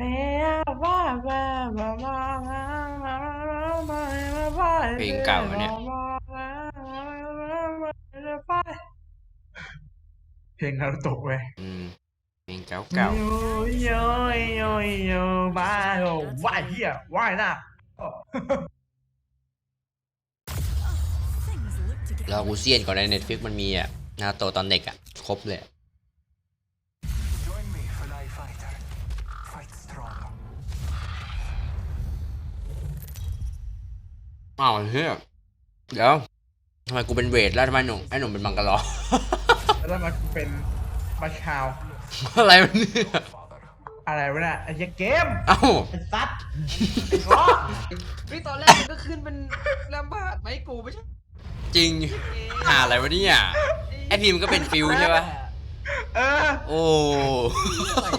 เพว่าว่าว่าว่าว่าว่าว่าเพลงเก่าอะเนี่ย เพลงนารุโตะเว้ยอืมเพลงเก่าเก่าโยโยโยโยมาโอ้ว่ายเฮียว่ายนะโอ้ๆเรากูเซียนก่อนในเน็ตฟิกมันมีอะนาโตตอนเด็กอะ ครบเลย อ้าวเฮ้ยเดี๋ยวทำไมกูเป็นเวทแล้วทำไมหนุ่มไอ้หนุ่มเป็นบังกะลอ แล้วมันเป็นมาชาว อะไรวะเนี่ย Father. อะไรวะเนี่ยไอ้เหี้ยเกมเอ้าไอ้ซัดไอ้ล้อเฮ้ยตอนแรกมันก็ขึ้นเป็นแลมบาร์ดไหมกูไม่ใช่จริงหาอะไรวะเนี่ยไอพิมพ์ก็เป็นฟิวใช่ปะเออโอ้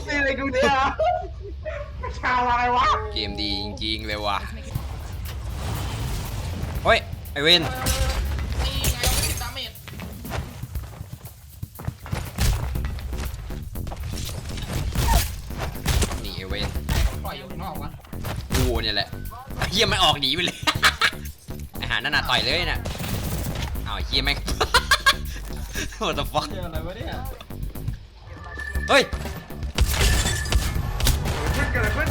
นี่อะไรกูเนี่ยมาชาวอะไรวะเกมดีจริงๆเลยว่ะ เฮ้ย ไอเวนนี่ไงไม่ติดดาเมจนี่ไอเวนปล่อยอยู่ข้างนอกวะกูเนี่ยแหละเฮียไม่ออกหนีไปเลยไอหานั่นน่ะต่อยเลยน่ะอ้าวเฮียแม่ง What the fuck เจออะไรวะเนี่ยเฮ้ยขึ้นเกิดอะไรขึ้น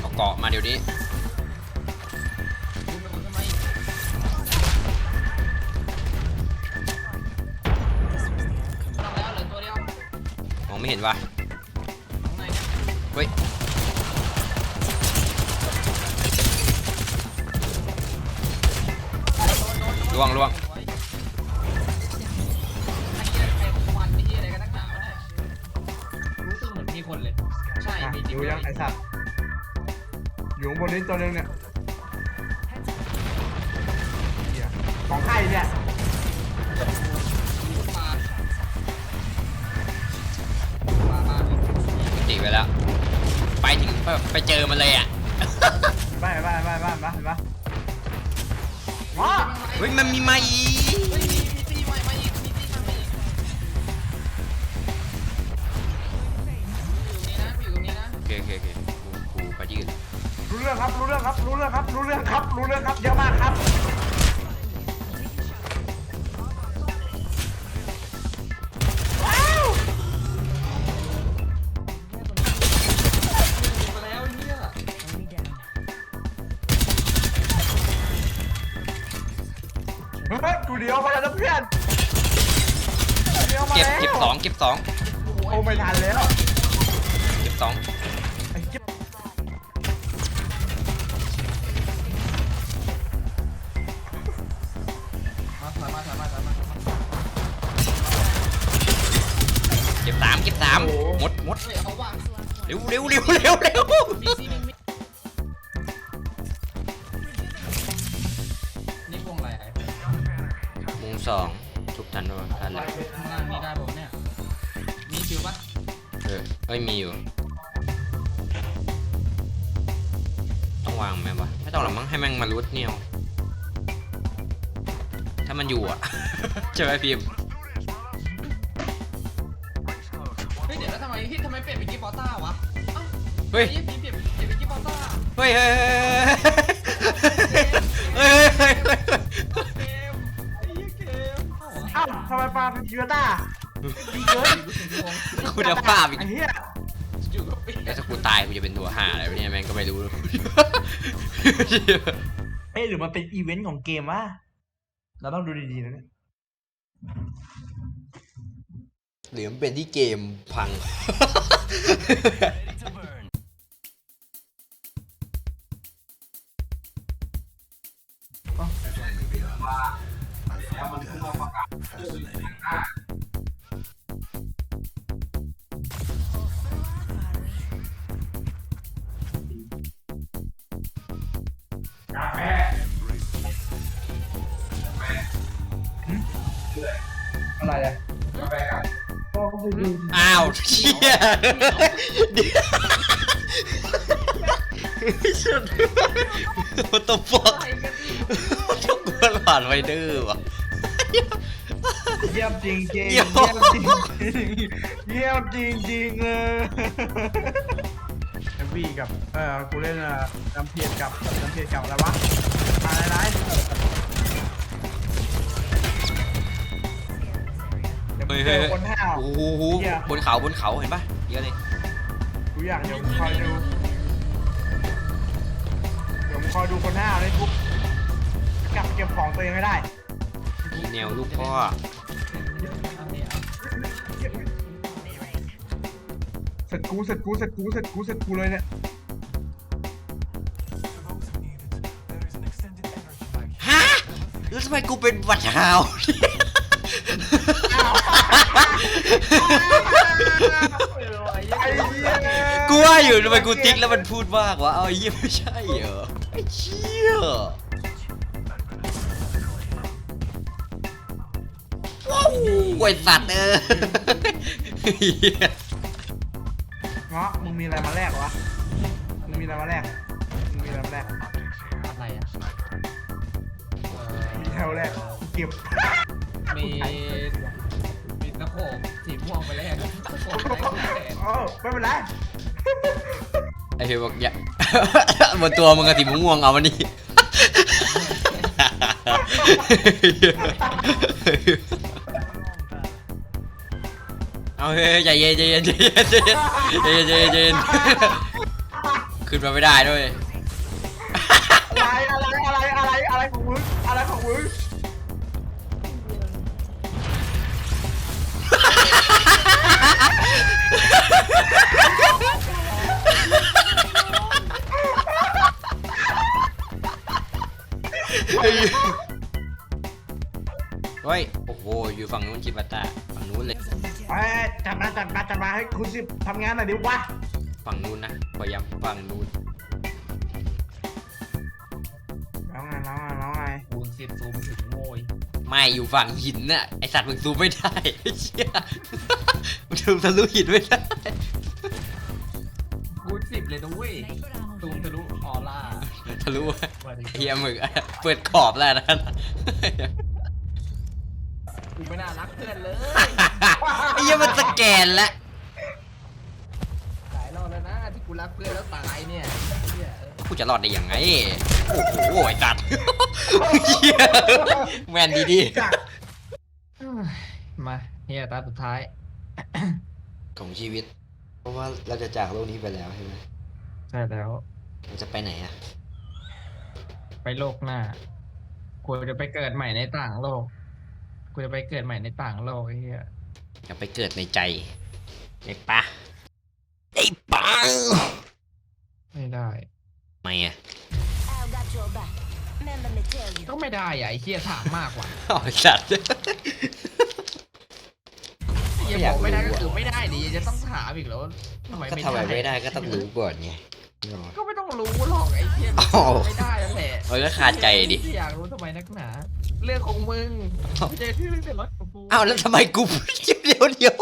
เอาเกาะมาเดี๋ยวนี้คุณเป็น เนี่ยเฮ้ยล่วงล่วงไอ้เหี้ยใครควันไอ้เหี้ยอะไรกันนักหนาวะเนี่ยรู้สึกเหมือนมีคนเลย ใช่ อะมีจริอยู่ด้วยังไอ้สัตว์อยู่ข้างบนนี้ตัวหนึงเนี่ยเหี้ยของใครเนี่ยมามามา ติไปแล้ว ไปถึงไปไปเจอมันเลยอะบ้านบ้านบ้านบ้านบ้านบ้านว้าเฮ้ยมันมีมาอีกเฮ้ยมีมีตีใหม่มาอีกมีตีใหม่มาอีกอยู่ตรงนี้นะอยู่ตรงนี้นะโอเคโอเคโอเคกูกูไปยืนรู้เรื่องครับรู้เรื่องครับรู้เรื่องครับรู้เรื่องครับรู้เรื่องครับเยอะมากครับ บแล้วเก็บสองเก็บสองโอ้ไม่ทันแล้วเก็บสองไอ้เก็บมาถอยมาถอยมาถอยมาถอยมาเก็บสามเก็บสามหมดหมดเฮ้ยเอาว่ะเร็วเร็วเร็วเร็วเร็วมีซีมีมีนี่วงอะไรอะมุงสองทุกทันด้วยทันแล้วข้างล่างนี่ได้ป่ะเนี่ยมีคิวปะ เออเอ้ยมีอยู่ ต้องวางไหมวะไม่ต้องหรอกมั้งให้แม่งมารุดเนี่ยถ้ามันอยู่อะ ใช่ไหมพิมพ์เฮ้ยเดี๋ยวแล้วทำไมพี่ทำไมเปลี่ยนเป็นกิปปอต้าวะเอ้าเฮ้ย ไอ้พี่เปลี่ยนเปลี่ยนเป็นกิปปอต้าเฮ้ยเฮ้ยเฮ้ยเฮ้ยเฮ้ยเฮ้ยเกมไอ้เหี้ยเกมเอ้าอ้าวทำไมปลาเป็นยูต้าดีเกิน คุณภาพอีก ไอ้เหี้ยอยู่กับเปลี่ยนแล้วถ้ากูตายกูจะเป็นตัวห่าอะไรวะเนี่ยแม่งก็ไม่รู้ เอ้ยหรือมันเป็นอีเวนต์ของเกมวะเราต้องดูดีๆนะเนี่ยหรือมันเป็นที่เกมพัง อะไรอะกาแฟกับก็ไปดูอ้าวเชี่ยเดี๋ยวสุด What the fuck อะไรกันดิทุกคนผ่านไวเดอร์วะเยี่ยมจริงจริงเยี่เยี่ยยมมจริงเยี่ยมจริงจริงเลยเอฟวีกับเออกูเล่นเอ่อน้ำเพียรกับน้ำเพียรกับอะไรวะ เดี๋ยวมึเฮ้งยเจเฮ้ยอคนห้าว โอ้โหบนเขาบนเขาเห็นปะเยอะเลยกูอยากเดี๋ยวมึงคอยดูเดี๋ยวมึงคอยดูคนห้าวเลยปุ๊บกลับเก็บของตัวเองไม่ได้แนวลูกพ่อเสร็จกูเสร็จกูเสร็จกูเสร็จกูเสร็จกูเลยเนี่ย For those who need it, there is an extended energy bag ฮะแล้วทำไมกูเป็นบัตรเท้า อยู่ทำไมกูติ๊กแล้วมันพูดมากวะ เอาไอ้เหี้ยไม่ใช่เหรอไอ้เชี่ยว้าวไอ้สัตว์เออเหี้ยเงาะมึงมีอะไรมาแลกวะ มึงมีอะไรมาแลก มึงมีอะไรมาแลกอะไรอะมีแถวแลกกูเก็บมีมีตะโขบสีม่วงไปแล้วตะโขบไปแล้วแขนเออไม่เป็นไร ไอเหี้ยบอกอย่า บนตัวมึงกะสีม่วงๆเอามานี่เอาเฮ้ยใจเย็นใจเย็นใจเย็นใจเย็นใจเย็นใจเย็นขึ้นมาไม่ได้ด้วย เฮ้ย โอ้โห อยู่ฝั่งนู้นจิบาตาฝั่งนู้นเลยไปจัดมาจัดมาจัดมาให้คุณสิบทำงานหน่อยดิวะฝั่งนู้นนะพยายามฝั่งนู้นแล้วไงแล้วไงแล้วไงคูณสิบซูมถึงโวยไม่อยู่ฝั่งหินน่ะ ไอสัตว์มึงซูมไม่ได้ไอ้เชี่ยมึงซูมทะลุหินไม่ได้ คูณสิบเลยนะเว้ยซูมทะลุออร่าทะลุสวัสดีเฮียมึงเปิดขอบแล้วนะกูไม่ น่ารักเพื่อนเลยไอ้เหี้ยมันสแกนแล้วหลายรอบแล้วนะที่กูรักเพื่อนแล้วตายเนี่ยเหี้ยกูจะรอดได้ยังไง โอ้โหไอ้สัตว์เหี้ยแมนดีดีจัดมาเฮียตาสุดท้าย ของชีวิต เพราะว่าเราจะจากโลกนี้ไปแล้วใช่ไหมใช่แล้ว เราจะไปไหนอะไปโลกหน้ากูจะไปเกิดใหม่ในต่างโลก กูจะไปเกิดใหม่ในต่างโลกไอ้เหี้ยจะไปเกิดในใจไอ้ปะไอ้ปังไม่ได้ไม่อะ I got your back. Man, let me tell you. ก็ไม่ได้อะไอ้เหี้ยถามมากกว่าอ๋อไอ้สัตว์เหี้ยไม่อยาบกอกไม่ได้รู้ก็อะคือไม่ได้ดิจะต้องถามอีกแล้วทำไมก็ไม่ทำไมได้ไม่ได้ก็ต้องรู้ก่อนไงก็ไม่ต้องรู้หรอกไอ้เหี้ยอ้าว ไม่ได้แล้วแหละเออก็คาใจดิ อยากรู้ทำไมนักหนา เรื่องของมึงไม่ใช่ที่เรื่องเดือดร้อนของกูอ้าวแล้วทำไมกู เดี๋ยวเดี๋ยวเดี๋ยว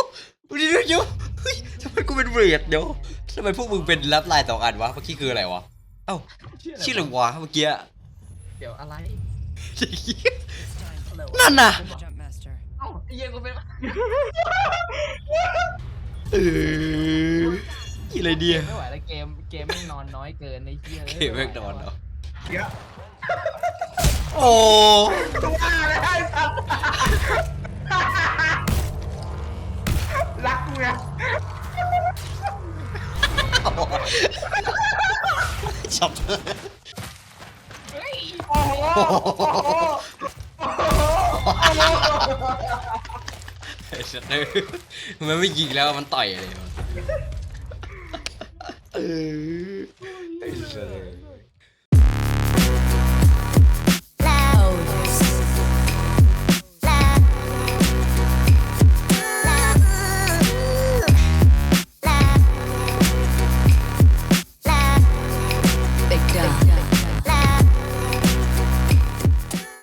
เดี๋ยวเดี๋ยวเฮ้ยทำไมกูเป็นเบรดเดี๋ยวทำไมพวกมึงเป็นรับลายสองอันวะเมื่อกี้คืออะไรวะเอ้าชื่ออะไรวะเมื่อกี้เดี๋ยวอะไรนั่นน่ะเอ้าไอ้เหี้ยกูเป็นเอออะไรเดียไม่ไหวแล้วเกมเกมไม่งนอนน้อยเกินไอ้เหี้ยเกมแม่งนอนเหรอเดี๋ยว โอ้ตัวอะไรไอ้สัตว์รักกูไงชอบเฮ้ยโอ้โหโอ้โหโอ้โหไอ้สัตว์เออมันไม่ยิงแล้วมันต่อยอะไรวะเออไอ้สัตว์